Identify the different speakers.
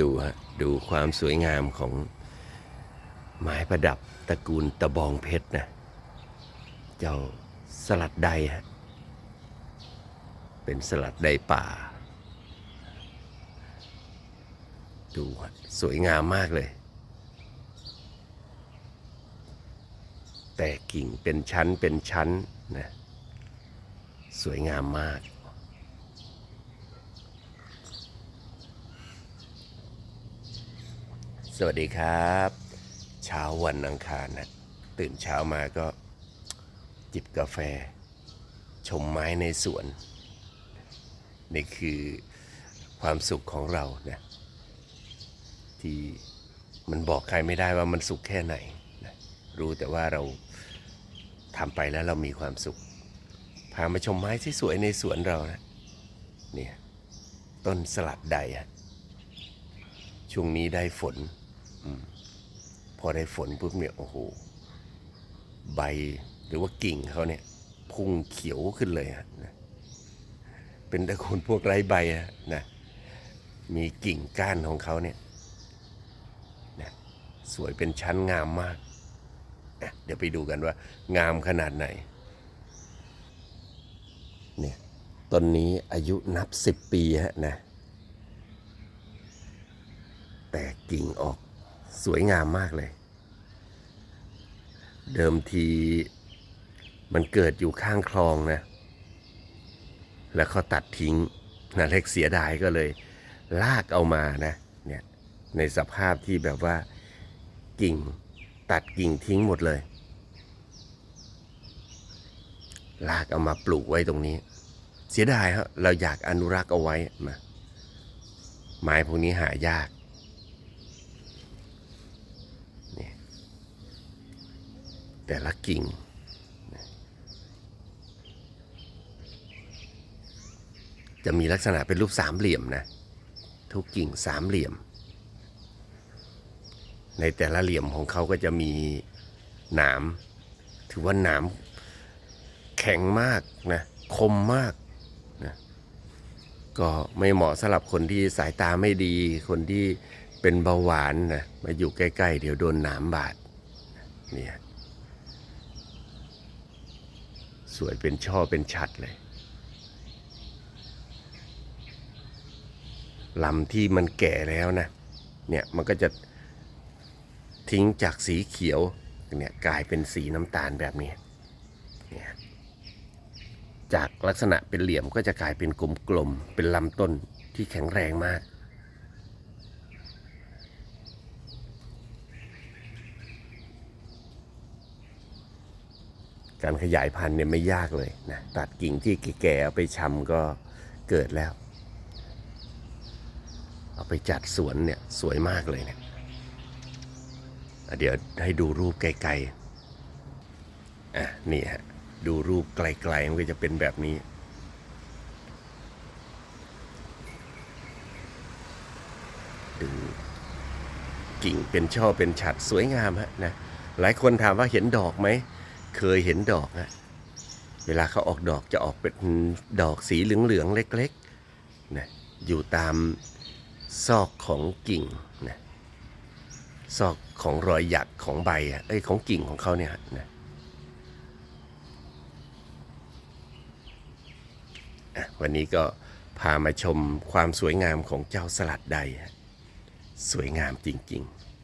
Speaker 1: ดูฮะ ดูความสวยงามของไม้ประดับตระกูลตะบองเพชรนะ เจ้าสลัดใดฮะ เป็นสลัดใดป่า ดูฮะ สวยงามมากเลย แต่กิ่งเป็นชั้นเป็นชั้นนะ สวยงามมาก สวัสดีครับ เช้าวันอังคารนะตื่นเช้ามาก็จิบกาแฟ ชมไม้ในสวน นี่คือความสุขของเรานะที่มันบอกใครไม่ได้ว่ามันสุขแค่ไหนนะรู้แต่ว่าเราทำไปแล้วเรามีความสุข พามาชมไม้ที่สวยในสวนเรานะเนี่ยต้นสลัดใดอะช่วงนี้ได้ฝน พอได้ฝนปุ๊บเนี่ยโอ้โหใบหรือว่ากิ่งเขาเนี่ยพุ่งเขียวขึ้นเลยฮะนะเป็นตระกูลพวกไร้ใบะนะมีกิ่งก้านของเขาเนี่ยนะสวยเป็นชั้นงามมากอะเดี๋ยวไปดูกันว่างามขนาดไหนเนี่ยต้นนี้อายุนับสิบปีฮะนะ แต่กิ่งออก สวยงามมากเลย เดิมทีมันเกิดอยู่ข้างคลองนะ แล้วเขาตัดทิ้งนะเล็กเสียดายก็เลย ลากเอามานะเนี่ยในสภาพที่แบบว่ากิ่งตัดกิ่งทิ้งหมดเลย ลากเอามาปลูกไว้ตรงนี้ เสียดายฮะเราอยากอนุรักษ์เอาไว้มาไม้พวกนี้หายาก แต่ละกิ่ง จะมีลักษณะเป็นรูปสามเหลี่ยมนะ ทุกกิ่งสามเหลี่ยม ในแต่ละเหลี่ยมของเขาก็จะมีหนาม ถือว่าหนามแข็งมากนะ คมมากนะก็ไม่เหมาะสำหรับคนที่สายตาไม่ดี คนที่เป็นเบาหวานนะ มาอยู่ใกล้ ๆ เดี๋ยวโดนหนามบาดเนี่ย สวยเป็นช่อเป็นชัดเลยลำที่มันแก่แล้วนะ เนี่ยมันก็จะทิ้งจากสีเขียวเนี่ยกลายเป็นสีน้ำตาลแบบนี้เนี่ยจากลักษณะเป็นเหลี่ยมก็จะกลายเป็นกลมๆ เป็นลำต้นที่แข็งแรงมาก การขยายพันธุ์เนี่ยไม่ยากเลยนะตัดกิ่งที่แก่ๆเอาไปชำก็เกิดแล้ว เอาไปจัดสวนเนี่ยสวยมากเลยเนี่ยเดี๋ยวให้ดูรูปไกลๆอะนี่ฮะดูรูปไกลๆมันก็จะเป็นแบบนี้ดูกิ่งเป็นช่อเป็นฉัดสวยงามฮะนะหลายคนถามว่าเห็นดอกไหม เคยเห็นดอกนะเวลาเขาออกดอกจะออกเป็นดอกสีเหลืองๆเล็กๆนะอยู่ตามซอกของกิ่งนะซอกของรอยหยักของใบอะเอ้ยของกิ่งของเขาเนี่ยนะวันนี้ก็พามาชมความสวยงามของเจ้าสลัดใด สวยงามจริง ๆ